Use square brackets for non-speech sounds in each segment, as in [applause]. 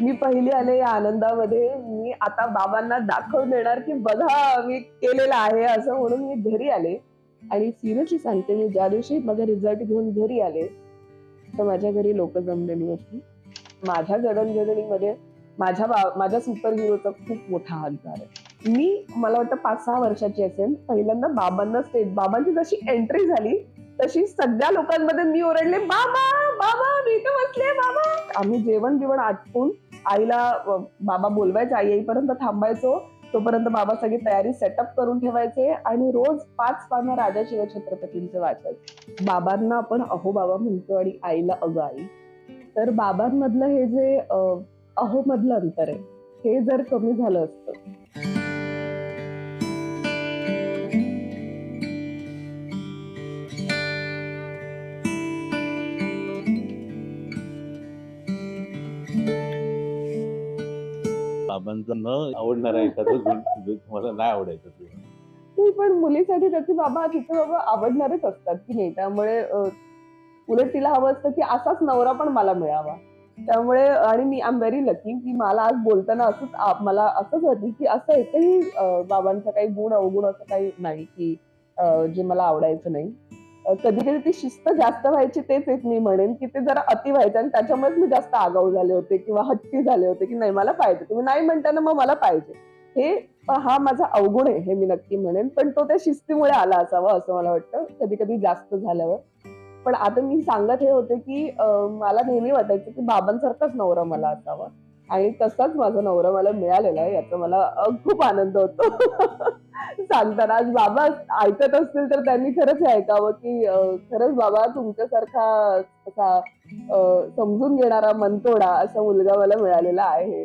मी पहिली आले या आनंदामध्ये. मी आता बाबांना दाखवून देणार की बघा मी केलेलं आहे असं म्हणून मी घरी आले. आणि सिरियसली सांगते मी ज्या दिवशी माझा रिझल्ट घेऊन घरी आले तर माझ्या घरी लोक जमलेली होती माझ्या जडणघडणीमध्ये माझ्या बा- माझ्या सुपर हिरोचा खूप मोठा हातभार आहे. मी मला वाटतं पाच सहा वर्षाची असेल पहिल्यांदा बाबांना स्टेज बाबांची जशी एंट्री झाली तशी सगळ्या लोकांमध्ये मी ओरडले बाबा बाबा मी तर बसले बाबा. आम्ही जेवण बिवण आटपून आईला बाबा बोलवायचे आई येईपर्यंत थांबायचो. तोपर्यंत बाबा सगळी तयारी सेटअप करून ठेवायचे आणि रोज पाच पानं राजा शिवछत्रपतींचे वाचायचे बाबांना आपण अहो बाबा म्हणतो आणि आईला अगं आई. तर बाबांमधलं हे जे अहो मधलं अंतर आहे हे जर कमी झालं असतं. बाबांचा न आवडणारा एखादा गुण जो तुम्हाला नाही आवडायचा हो, पण मुलीसाठी त्याचे बाबा तिचे बाबा आवडणारेच असतात की नाही. त्यामुळे उलट तिला हवं असतं की असाच नवरा पण मला मिळावा. त्यामुळे आणि मी आय एम व्हेरी लकी की मला आज बोलताना असंच मला असंच होती की असं एकही बाबांचा काही गुण अवगुण असं काही नाही की जे मला आवडायचं नाही. कधी कधी ती शिस्त जास्त व्हायची तेच एक मी म्हणेन की ते जरा अति व्हायचं आणि त्याच्यामुळेच मी जास्त आगाऊ झाले होते किंवा हट्टी झाले होते की नाही मला पाहिजे. तुम्ही नाही म्हणताना मग मला पाहिजे. हे हा माझा अवगुण आहे हे मी नक्की म्हणेन. पण तो त्या शिस्तीमुळे आला असावा असं मला वाटतं कधी कधी जास्त झाल्यावर. पण आता मी सांगत हे होते की मला नेहमी वाटायचं की बाबांसारखाच नवरा मला असावा. आणि तसाच माझा नवरा मला मिळालेला आहे याचा मला खूप आनंद होतो. [laughs] सांगताना आज बाबा ऐकत असतील तर त्यांनी खरंच हे ऐकावं की खरंच बाबा तुमच्यासारखा असा समजून घेणारा मनतोडा असा मुलगा मला मिळालेला आहे.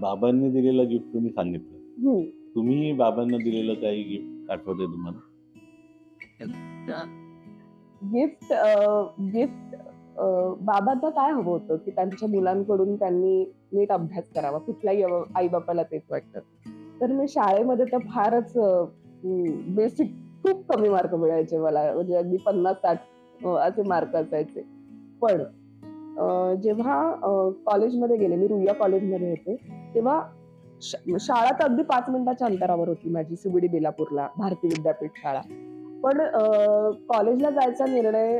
बाबांनी दिलेलं गिफ्ट तुम्ही सांगितलं. तुम्ही बाबांना दिलेलं काही गिफ्ट आठवतंय तुम्हाला? गिफ्ट गिफ्ट बाबांना काय हवं होतं की त्यांच्या मुलांकडून त्यांनी नीट अभ्यास करावा? कुठल्याही आई बापाला तेच वाटतं. तर मी शाळेमध्ये तर फारच बेसिक खूप कमी मार्क मिळायचे मला. म्हणजे अगदी पन्नास साठ असे मार्क असायचे. पण जेव्हा कॉलेजमध्ये गेले मी रुईया कॉलेजमध्ये होते तेव्हा शाळा तर अगदी पाच मिनिटाच्या अंतरावर होती माझी सीबीडी बेलापूरला भारती विद्यापीठ शाळा. पण कॉलेजला जायचा निर्णय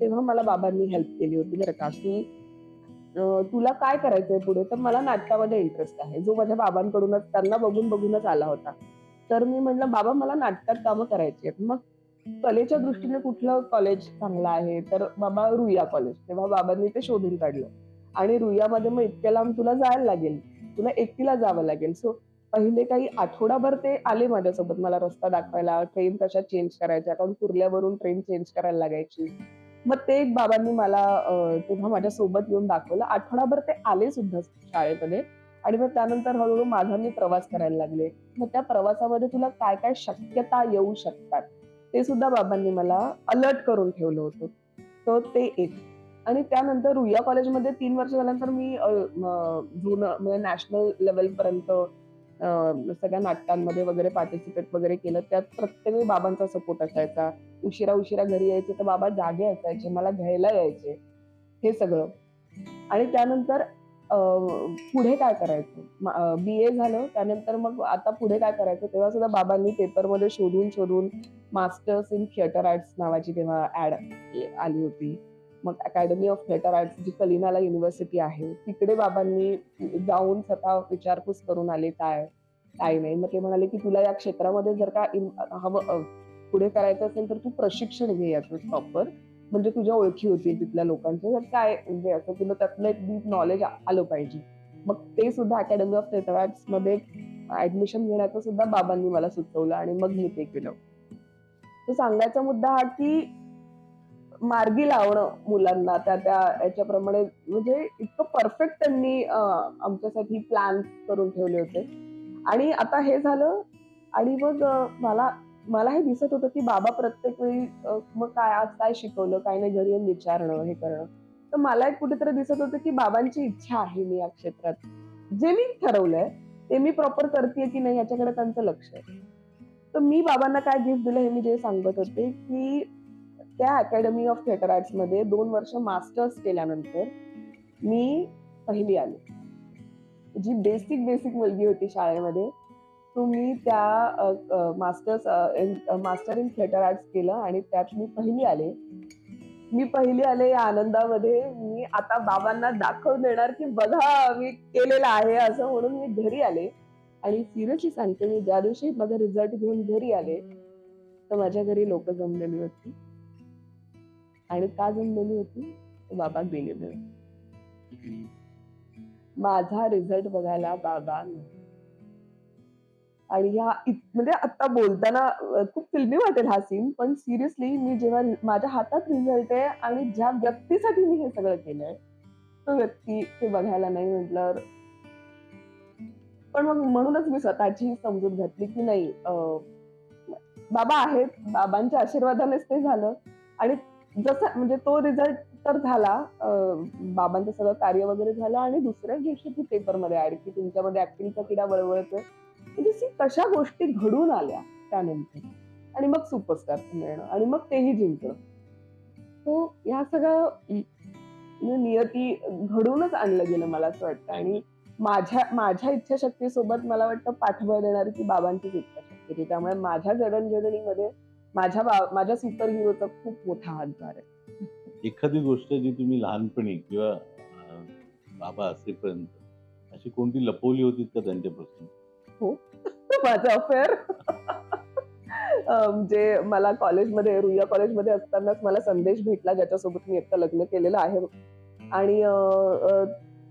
तेव्हा मला बाबांनी हेल्प केली होती बरं का की तुला काय करायचंय पुढे? तर मला नाटकामध्ये इंटरेस्ट आहे. जो माझ्या बाबांकडूनच त्यांना बघून बघूनच आला होता. तर मी म्हटलं बाबा मला नाटकात कामं करायची आहेत. मग कलेच्या दृष्टीने कुठलं कॉलेज चांगलं आहे? तर बाबा रुईया कॉलेज तेव्हा बाबांनी ते शोधून काढलं. आणि रुईयामध्ये मग इतक्या लांब तुला जायला लागेल. तुला एकटीला जावं लागेल. सो पहिले काही आठवडाभर ते आले माझ्यासोबत. मला रस्ता दाखवायला ट्रेन कशा चेंज करायच्या? कारण कुर्ल्यावरून ट्रेन चेंज करायला लागायची. मग ते एक बाबांनी मला तेव्हा माझ्या सोबत येऊन दाखवलं. आठवडाभर ते आले सुद्धा शाळेमध्ये. आणि मग त्यानंतर हळूहळू माझा मी प्रवास करायला लागले. मग त्या प्रवासामध्ये तुला काय काय शक्यता येऊ शकतात? ते सुद्धा बाबांनी मला अलर्ट करून ठेवलं होतं. तर ते एक. आणि त्यानंतर रुईया कॉलेजमध्ये तीन वर्ष झाल्यानंतर मी अं, जुनं म्हणजे नॅशनल लेवल पर्यंत सगळ्या नाटकांमध्ये वगैरे पार्टिसिपेट वगैरे केलं त्यात प्रत्येक वेळी बाबांचा सपोर्ट असायचा. उशिरा उशिरा घरी यायचे तर बाबा जागे असायचे मला घ्यायला यायचे. हे सगळं. आणि त्यानंतर पुढे काय करायचं? बी ए झालं त्यानंतर मग आता पुढे काय करायचं? तेव्हा सुद्धा बाबांनी पेपरमध्ये शोधून शोधून मास्टर्स इन थिएटर आर्ट्स नावाची तेव्हा ऍड आली होती. मग अकॅडमी ऑफ थिएटर आर्ट्स जी कलिनाला युनिव्हर्सिटी आहे तिकडे बाबांनी जाऊन स्वतः विचारपूस करून आले काय काय नाही? मग ते म्हणाले की तुला या क्षेत्रामध्ये जर का हवं पुढे करायचं असेल तर तू प्रशिक्षण घे याचं प्रॉपर म्हणजे तुझ्या ओळखी होतील तिथल्या लोकांचे. तर काय म्हणजे असं तुला त्यातलं एक डीप नॉलेज आलं पाहिजे. मग ते सुद्धा अकॅडमी ऑफ थिएटर आर्ट्समध्ये ऍडमिशन घेण्याचं सुद्धा बाबांनी मला सुचवलं आणि मग मी ते केलं. तो सांगायचा मुद्दा हा की मार्गी लावणं मुलांना त्या त्या याच्याप्रमाणे. म्हणजे इतकं परफेक्ट त्यांनी आमच्यासाठी प्लॅन करून ठेवले होते. आणि आता हे झालं आणि मग मला मला हे दिसत होतं की बाबा प्रत्येक वेळी मग काय आज काय शिकवलं काय नाही घरी येऊन विचारणं हे करणं. तर मला एक कुठेतरी दिसत होतं की बाबांची इच्छा आहे मी या क्षेत्रात. जे मी ठरवलंय ते मी प्रॉपर करते की नाही याच्याकडे त्यांचं लक्ष आहे. तर मी बाबांना काय गिफ्ट दिलं हे मी जे सांगत होते की त्या अकॅडमी ऑफ थिएटर आर्ट्समध्ये दोन वर्ष मास्टर्स केल्यानंतर मी पहिली आले. जी बेसिक बेसिक मुलगी होती शाळेमध्ये तो मी त्या masters master in theatre arts केलं आणि त्यात मी पहिली आले. मी पहिली आले या आनंदामध्ये मी आता बाबांना दाखवून देणार की बघा मी केलेलं आहे असं म्हणून मी घरी आले. आणि सिरियसली सांगते मी ज्या दिवशी माझा रिझल्ट घेऊन घरी आले तर माझ्या घरी लोक जमलेली होती. आणि का जमलेली होती? बाबा गेलेले होते माझा रिझल्ट बघायला बाबा आणि ह्या म्हणजे आता बोलताना खूप फिल्मी वाटेल हा सीन पण सिरियसली मी जेव्हा माझ्या हातात रिझल्ट आहे आणि ज्या व्यक्तीसाठी मी हे सगळं केलंय तो व्यक्ती ते बघायला नाही म्हटल्यावर पण मग म्हणूनच मी स्वतःची समजूत घातली की नाही अं, बाबा आहेत बाबांच्या आशीर्वादानेच ते झालं. आणि जसा म्हणजे तो रिझल्ट तर झाला बाबांचं सगळं कार्य वगैरे झालं आणि दुसऱ्याच दिवशी ती पेपरमध्ये ऍड की तुमच्यामध्ये ऍक्टिंगचा किडा वळवळतोय. म्हणजे तशा गोष्टी घडून आल्या त्यानंतर. आणि मग सुपरस्टार मिळणं आणि मग तेही जिंकणं. तो ह्या सगळं म्हणजे नियती घडूनच आणलं गेलं मला असं वाटतं. आणि माझ्या माझ्या इच्छाशक्तीसोबत मला वाटतं पाठबळ देणारी ती बाबांचीच इच्छाशक्ती त्यामुळे माझ्या जडणघडणीमध्ये माझ्या माझ्या सुपर हिरोचा खूप मोठा हातभार आहे. एखादी गोष्ट जी तुम्ही लहानपणी किंवा बाबा असेपर्यंत अशी कोणती लपवली होती का त्यांच्यापासून? [laughs] माझं अफेअर म्हणजे मला कॉलेजमध्ये रुईया कॉलेजमध्ये असतानाच मला संदेश भेटला ज्याच्यासोबत मी एकटं लग्न केलेलं आहे. आणि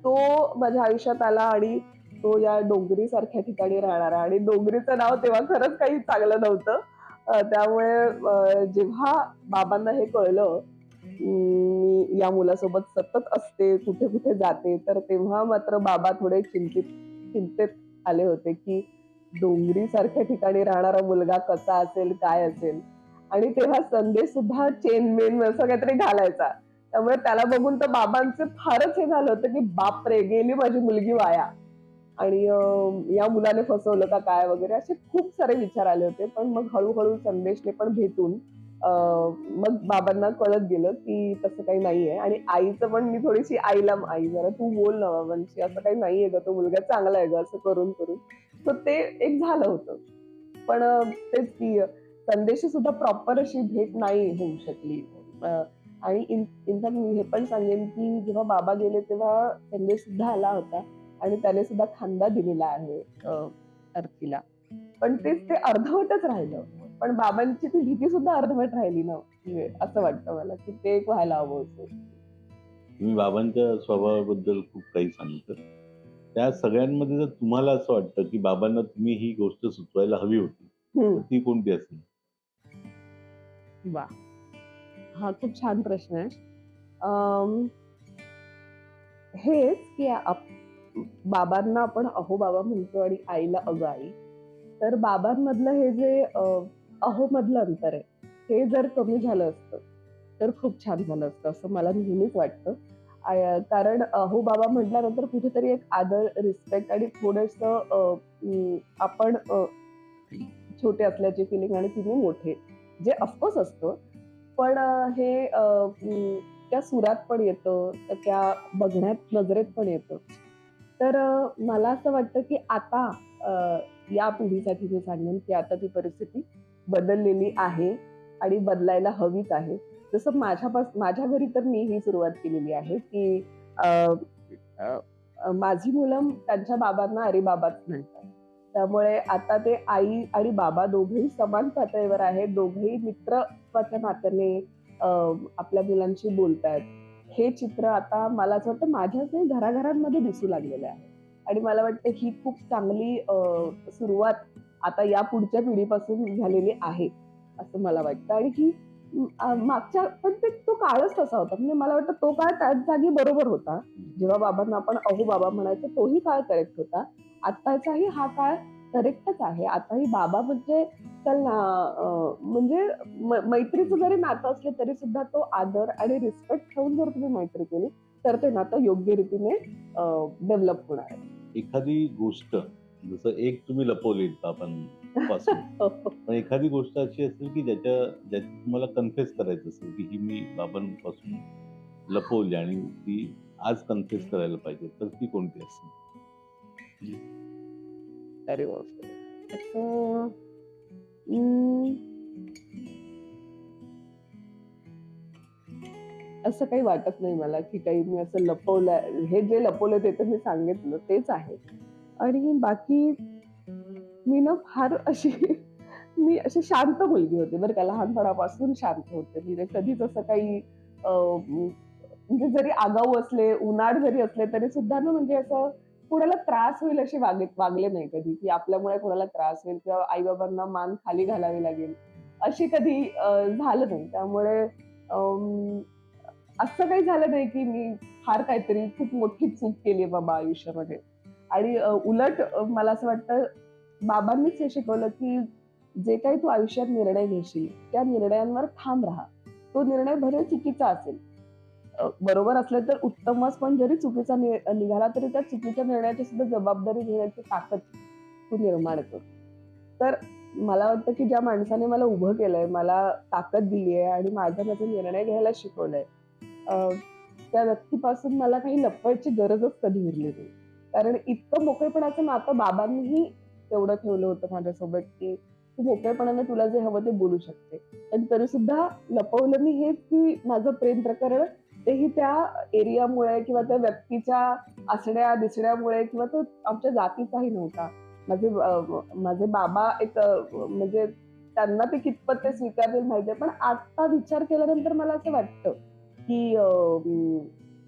तो माझ्या आयुष्यात आला आणि तो या डोंगरी सारख्या ठिकाणी राहणारा. आणि डोंगरीचं नाव तेव्हा खरंच काही चांगलं नव्हतं. त्यामुळे जेव्हा बाबांना हे कळलं मी या मुलासोबत सतत असते कुठे कुठे जाते तर तेव्हा मात्र बाबा थोडे चिंतित चिंतेत आले होते की डोंगरी सारख्या ठिकाणी राहणारा मुलगा कसा असेल काय असेल? आणि तेव्हा संदेश सुद्धा चेन मेन असं काहीतरी घालायचा. त्यामुळे त्याला बघून तर बाबांचे फारच हे झालं होतं की बाप रे गेली माझी मुलगी वाया. आणि या मुलाने फसवलं का काय वगैरे असे खूप सारे विचार आले होते. पण मग हळूहळू संदेशने पण भेटून मग बाबांना कळत गेलं की तसं काही नाहीये. आणि आईचं पण मी थोडीशी आईला आई जरा तू बोल ना बाबांशी असं काही नाहीये ग तो मुलगा चांगला आहे ग असं करून करून. तर ते एक झालं होतं. पण तेच की संदेश सुद्धा प्रॉपर अशी भेट नाही होऊ शकली. आणि इनफॅक्ट मी हे पण सांगेन की जेव्हा बाबा गेले तेव्हा संदेश सुद्धा आला होता. आणि त्याने सुद्धा खांदा दिलेला आहे अं, अर्थीला पण तेच ते अर्धवटच राहिलं. पण बाबांची ती भीती सुद्धा अर्धवट राहिली ना वेळ असं वाटतं मला की ते एक व्हायला हवं होतं तुम्ही बाबांच्या स्वभावाबद्दल खूप काही सांगितलं. त्या सगळ्यांमध्ये जर तुम्हाला असं वाटतं की बाबांना तुम्ही ही गोष्ट सुचवायला हवी होती. तर ती कोणती असेल? वा हा खूप छान प्रश्न आहे. हेच की बाबांना आपण अहो बाबा म्हणतो आणि आईला अगं आई. तर बाबांमधलं हे जे अहो मधलं अंतर आहे हे जर कमी झालं असतं तर खूप छान झालं असतं असं मला नेहमीच वाटतं. कारण अहो बाबा म्हटल्यानंतर कुठेतरी एक आदर रिस्पेक्ट आणि थोडस आपण छोटे असल्याची फिलिंग आणि तुम्ही मोठे. जे ऑफकोर्स असतं पण हे त्या सुरात पण येतं त्या बघण्यात नजरेत पण येतं. तर मला असं वाटतं की आता या पिढीसाठी मी सांगेन की आता ती परिस्थिती बदललेली आहे आणि बदलायला हवीच आहे. जसं माझ्यापास माझ्या घरी तर मी ही सुरुवात केलेली आहे की माझी मुलं त्यांच्या बाबांना अरे बाबाच म्हणतात. त्यामुळे आता ते आई आणि बाबा दोघेही समान पातळीवर आहेत दोघेही मित्रत्वाच्या नात्याने आपल्या मुलांशी बोलतायत. हे चित्र आता मला असं वाटतं माझ्याच नाही घराघरांमध्ये दिसू लागलेलं आहे. आणि मला वाटतं ही खूप चांगली सुरुवात आता या पुढच्या पिढीपासून झालेली आहे असं मला वाटतं. आणि ही मागच्या पण ते तो काळच तसा होता. म्हणजे मला वाटतं तो काळ त्याच जागी बरोबर होता. जेव्हा बाबांना आपण अहो बाबा म्हणायचो तोही काळ करेक्ट होता. आताचाही हा काळ करेक्टच आहे. आताही बाबा म्हणजे चल ना म्हणजे मैत्रीचं जरी नातं असले तरी सुद्धा तो आदर आणि रिस्पेक्ट ठेवून जर तुम्ही मैत्री केली तर ते नातं योग्य रीतीने डेव्हलप होणार आहे. एखादी गोष्ट जसं एक तुम्ही लपवली बाबांपासून [laughs] पण एखादी गोष्ट अशी असेल की ज्याच्या ज्याची तुम्हाला कन्फेस करायचं असेल की ही मी बाबांपासून लपवली आणि ती आज कन्फ्युज करायला पाहिजे तर ती कोणती असते अरे बापरे. अं, असं काही वाटत नाही मला की काही मी असं लपवलं हे जे लपवलं ते तर मी सांगितलं तेच आहे. आणि बाकी मी ना फार अशी मी अशी शांत मुलगी होते बरं का. लहानपणापासून शांत होते. म्हणजे कधीच असं काही म्हणजे जरी आगाऊ असले उन्हाळ जरी असले तरी सुद्धा ना म्हणजे असं कुणाला त्रास होईल असे वागले वागले नाही कधी. की आपल्यामुळे कोणाला त्रास होईल किंवा आई बाबांना मान खाली घालावी लागेल. अशी कधी झालं नाही. त्यामुळे अं, असं काही झालं नाही की मी फार काहीतरी खूप मोठी चूक केली आहे बाबा आयुष्यामध्ये. आणि उलट मला असं वाटतं बाबांनीच हे शिकवलं की जे काही तू आयुष्यात निर्णय घेशील त्या निर्णयांवर ठाम राहा. तो निर्णय भले चुकीचा असेल बरोबर असलं तर उत्तमच पण जरी चुकीचा निघाला तरी त्या चुकीच्या निर्णयाची सुद्धा जबाबदारी घेण्याची ताकद तू निर्माण कर. तर मला वाटतं की ज्या माणसाने मला उभं केलंय मला ताकद दिली आहे आणि माझा माझा निर्णय घ्यायला शिकवलंय त्या व्यक्तीपासून मला काही लपवायची गरजच कधी उरली नाही. कारण इतकं मोकळेपणाचं नातं बाबांनीही तेवढं ठेवलं होतं माझ्यासोबत की तू मोकळेपणाने तुला जे हवं ते बोलू शकते. पण तरी सुद्धा लपवलं मी हेच की माझं प्रेम प्रकरण तेही त्या एरियामुळे किंवा त्या व्यक्तीच्या असण्या दिसण्यामुळे किंवा तो आमच्या जातीचाही नव्हता. माझे माझे बाबा एक म्हणजे त्यांना ते कितपत ते स्वीकारतील माहितीये पण आता विचार केल्यानंतर मला असं वाटतं की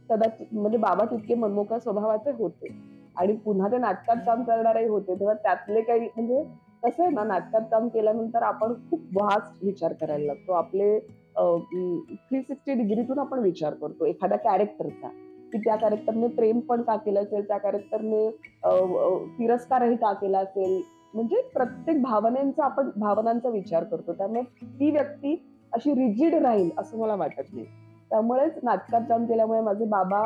कदाचित म्हणजे बाबा तितके मनमोकळ्या स्वभावाचे होते आणि पुन्हा ते नाटकात काम करणारे होते तेव्हा त्यातले काही म्हणजे कसं आहे ना नाटकात काम केल्यानंतर आपण खूप वास्ट विचार करायला लागतो. आपले थ्री सिक्स्टी डिग्रीतून आपण विचार करतो एखाद्या कॅरेक्टरचा की त्या कॅरेक्टरने प्रेम पण का केलं असेल? त्या कॅरेक्टरने तिरस्कारही का केला असेल? म्हणजे प्रत्येक भावनेचा आपण भावनांचा विचार करतो. त्यामुळे ती व्यक्ती अशी रिजिड राहील असं मला वाटत नाही. त्यामुळेच नाटकात काम केल्यामुळे माझे बाबा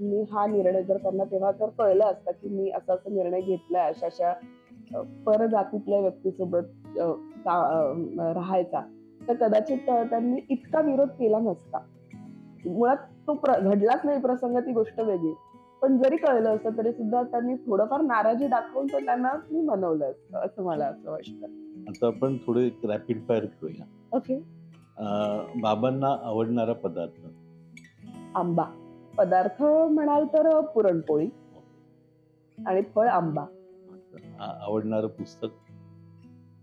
मी हा निर्णय जर त्यांना तेव्हा जर कळलं असतं की मी असा असा निर्णय घेतलाय अशा अशा परजातीतल्या व्यक्तीसोबत का- राहायचा. तर कदाचित त्यांनी इतका विरोध केला नसता. मुळात तो घडलाच नाही प्रसंग ती गोष्ट वेगळी. पण जरी कळलं असतं तरी सुद्धा त्यांनी थोडंफार नाराजी दाखवून पण त्यांना मी मनवलं असतं असं मला असं वाटतं. आता आपण थोडे रॅपिड फायर करूया. ओके. बाबांना आवडणारा पदार्थ? आंबा. पदार्थ म्हणाल तर पुरणपोळी. आणि फळ आंबा. आवडणारं पुस्तक?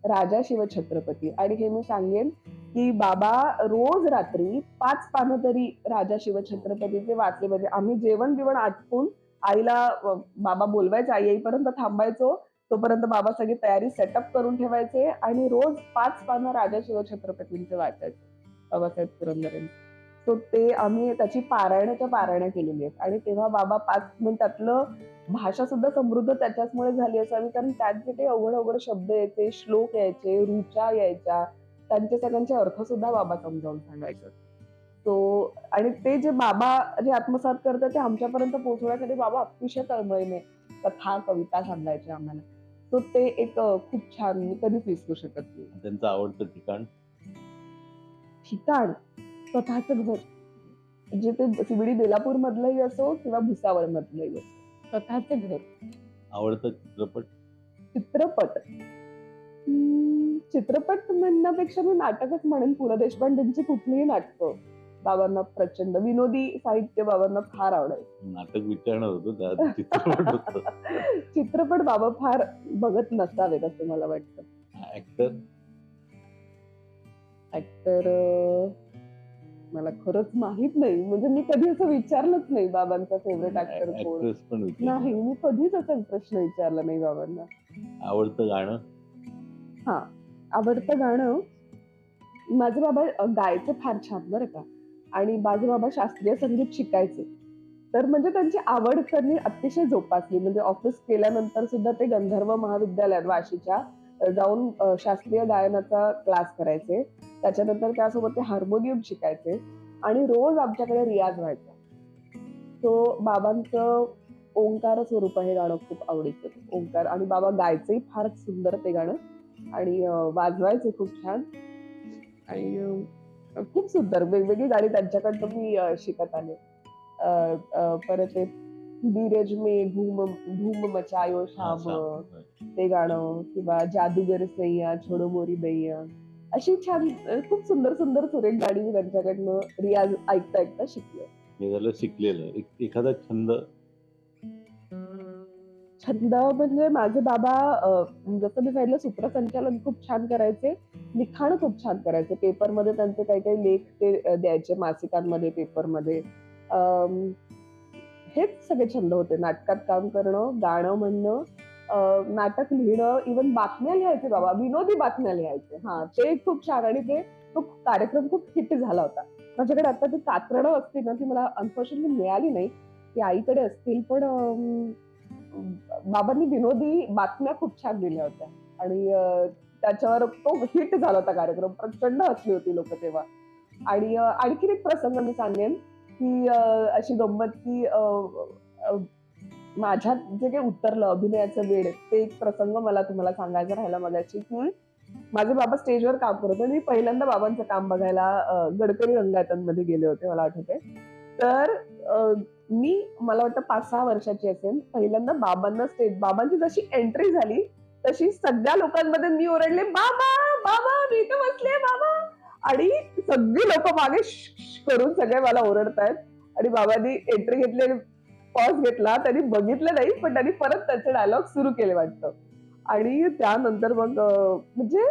राजा शिवछत्रपती आणि हे मी सांगेन की बाबा रोज रात्री पाच पानं तरी राजा शिवछत्रपतीचे वाचले म्हणजे आम्ही जेवण बिवण आटपून आईला बाबा बोलवायचे आई येईपर्यंत थांबायचो तोपर्यंत बाबा सगळी तयारी सेटअप करून ठेवायचे आणि रोज पाच पानं राजा शिवछत्रपतींचे वाचायचे. बाबासाहेब पुरंदरेंचे. सो ते आम्ही त्याची पारायणाच्या पारायणं केलेली आहेत. आणि तेव्हा बाबा पाच म्हणजे त्यातलं भाषा सुद्धा समृद्ध त्याच्याचमुळे झाली असावी. कारण त्यात जे काही अवघड अवघड शब्द यायचे श्लोक यायचे रुचा यायच्या त्यांचे सगळ्यांचे अर्थ सुद्धा बाबा समजावून सांगायचे. सो आणि ते जे बाबा जे आत्मसात करतात ते आमच्यापर्यंत पोहोचवण्यासाठी बाबा अतिशय तळमळीने कथा कविता सांगायचे आम्हाला. सो ते एक खूप छान मी कधीच विसरू शकत नाही. त्यांचं आवडतं ठिकाण? ठिकाण? स्वतःच घर. म्हणजे ते सिबडी बेलापूर मधलंही असो किंवा भुसावळ मधलंही असो. स्वतःचे घर. आवडतं चित्रपट? चित्रपट. चित्रपट म्हणण्यापेक्षा मी नाटकच म्हणेन. पु ल देशपांडेंची कुठलीही नाटकं बाबांना प्रचंड. विनोदी साहित्य बाबांना फार आवडायचं. नाटक विचारणार होतो चित्रपट होतं. [laughs] चित्रपट बाबा फार बघत नसावेत असं मला वाटतं. ऍक्टर ऍक्टर मला खरंच माहीत नाही. म्हणजे मी कधी असं विचारलंच नाही बाबांचा फेवरेट ऍक्टर कोण. ऍक्ट्रेस पण विचार नाही मी कधीच असा प्रश्न विचारला नाही बाबांना. आवडतं गाणं? आवडतं गाणं माझे बाबा अ, गायचे फार छान बरं का. आणि माझे बाबा शास्त्रीय संगीत शिकायचे. तर म्हणजे त्यांची आवड त्यांनी अतिशय जोपासली. म्हणजे ऑफिस केल्यानंतर सुद्धा ते गंधर्व महाविद्यालयात वाशीच्या जाऊन शास्त्रीय गायनाचा क्लास करायचे. त्याच्यानंतर त्यासोबत ते हार्मोनियम शिकायचे आणि रोज आमच्याकडे रियाज व्हायचा. तो बाबांचं ओंकार स्वरूप हे गाणं खूप आवडीचं. ओंकार आणि बाबा गायचंही फार सुंदर ते गाणं. आणि वाजवायचे खूप छान. आणि खूप सुंदर. वेगवेगळी गाणी त्यांच्याकडनं मी शिकत आले. परत ते बीरज में धूम धूम मचायो शाम। ते गाणं किंवा जादूगर सैया छोडो मोरी दैया अशी छान खूप सुंदर सुंदर सुरेख गाणी मी त्यांच्याकडनं रियाज ऐकता ऐकता शिकले. हे झालं शिकलेलं. एखादा छंद? छंद म्हणजे माझे बाबा जसं मी सांगितलं सूत्रसंचालन खूप छान करायचे लिखाण खूप छान करायचे. पेपरमध्ये त्यांचे काही काही लेख ते द्यायचे मासिकांमध्ये पेपरमध्ये. हेच सगळे छंद होते. नाटकात काम करणं गाणं म्हणणं नाटक लिहिणं इवन बातम्या लिहायचे बाबा विनोदी बातम्या लिहायचे. हा ते खूप छान आणि ते तो कार्यक्रम खूप हिट झाला होता. माझ्याकडे आता ती कात्रणं असतील ना ती मला अनफॉर्च्युनेटली मिळाली नाही. ती आईकडे असतील पण बाबांनी विनोदी बातम्या खूप छान दिल्या होत्या. आणि त्याच्यावर तो हिट झाला होता कार्यक्रम. प्रचंड हसली होती लोक तेव्हा. आणि आणखीन एक प्रसंग मी सांगेन. की अशी गंमत की माझ्यात जे काही उतरलं अभिनयाचं वेळ ते एक प्रसंग मला तुम्हाला सांगायचा राहिला मगाची की माझे बाबा स्टेजवर काम करत होते. मी पहिल्यांदा बाबांचं काम बघायला गडकरी रंगायतांमध्ये गेले होते मला आठवते तर मी मला वाटतं पाच सहा वर्षाची असेल पहिल्यांदा बाबांना स्टेज बाबांची जशी एंट्री झाली तशी सगळ्या लोकांमध्ये मी ओरडले बाबा बाबा मी तर बसले बाबा. आणि सगळी लोक मागे करून सगळे मला ओरडतायत. आणि बाबांनी एंट्री घेतली पॉज घेतला. त्यांनी बघितलं नाही पण त्यांनी परत त्याचे डायलॉग सुरू केले वाटतं. आणि त्यानंतर मग म्हणजे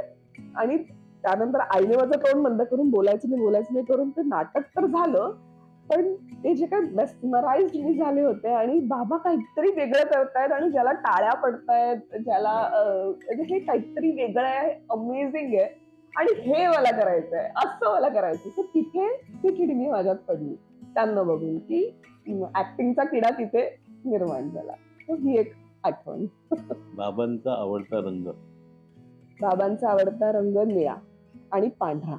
आणि त्यानंतर आईने माझं तोंड बंद करून बोलायचं नाही बोलायचं नाही करून ते नाटक तर झालं. पण ते जे काय मेस्मराइज मी झाले होते आणि बाबा काहीतरी वेगळं करतायत आणि ज्याला टाळ्या पडतायत ज्याला म्हणजे हे काहीतरी वेगळं आहे अमेझिंग आहे. आणि हे मला करायचंय असं मला करायचं तर तिथे ती किडनी माझ्यात पडली. त्यांना बघून की ऍक्टिंगचा किडा तिथे निर्माण झाला. ही एक आठवण. बाबांचा आवडता रंग? बाबांचा आवडता रंग निळा आणि पांढरा.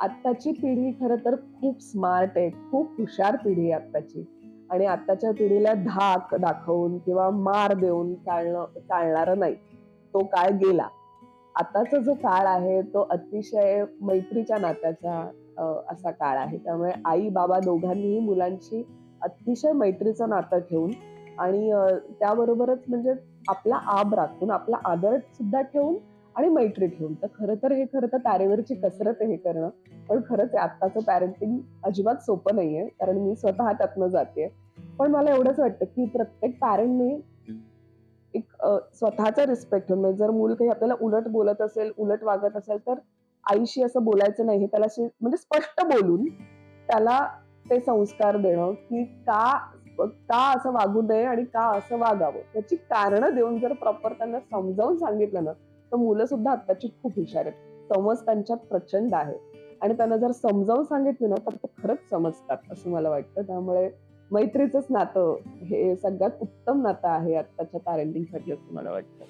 आत्ताची पिढी खर तर खूप स्मार्ट आहे खूप हुशार पिढी आहे आत्ताची. आणि आत्ताच्या पिढीला धाक दाखवून किंवा मार देऊन चालणं चालणार नाही. तो काळ गेला. आताचा जो काळ आहे तो अतिशय मैत्रीच्या नात्याचा असा काळ आहे. त्यामुळे आई बाबा दोघांनीही मुलांशी अतिशय मैत्रीचं नातं ठेवून आणि त्याबरोबरच म्हणजे आपला आब राखून आपला आदर सुद्धा ठेवून आणि मैत्री ठेवून. तर खरं तर हे खरं तर तारेवरची कसरत आहे हे करणं. पण खरंच आहे आत्ताचं पॅरेंटिंग अजिबात सोपं नाहीये. कारण मी स्वतः त्यातनं जाते पण मला एवढंच वाटतं की प्रत्येक पॅरेंटने एक स्वतःचा रिस्पेक्ट ठेवून म्हणजे जर मूल काही आपल्याला उलट बोलत असेल उलट वागत असेल तर आईशी असं बोलायचं नाही. हे त्याला म्हणजे स्पष्ट बोलून त्याला ते संस्कार देणं की का का असं वागू नये आणि का असं वागावं. त्याची कारणं देऊन जर प्रॉपर त्यांना समजावून सांगितलं ना तर मुलं सुद्धा आत्ताची खूप हुशार आहेत. समज त्यांच्यात प्रचंड आहे. आणि त्यांना जर समजावून सांगितलं ना तर ते खरंच समजतात असं मला वाटतं. त्यामुळे मैत्रीचंच नातं हे सगळ्यात उत्तम नातं आहे आत्ताच्या पॅरेंटिंगसाठी असं मला वाटतं.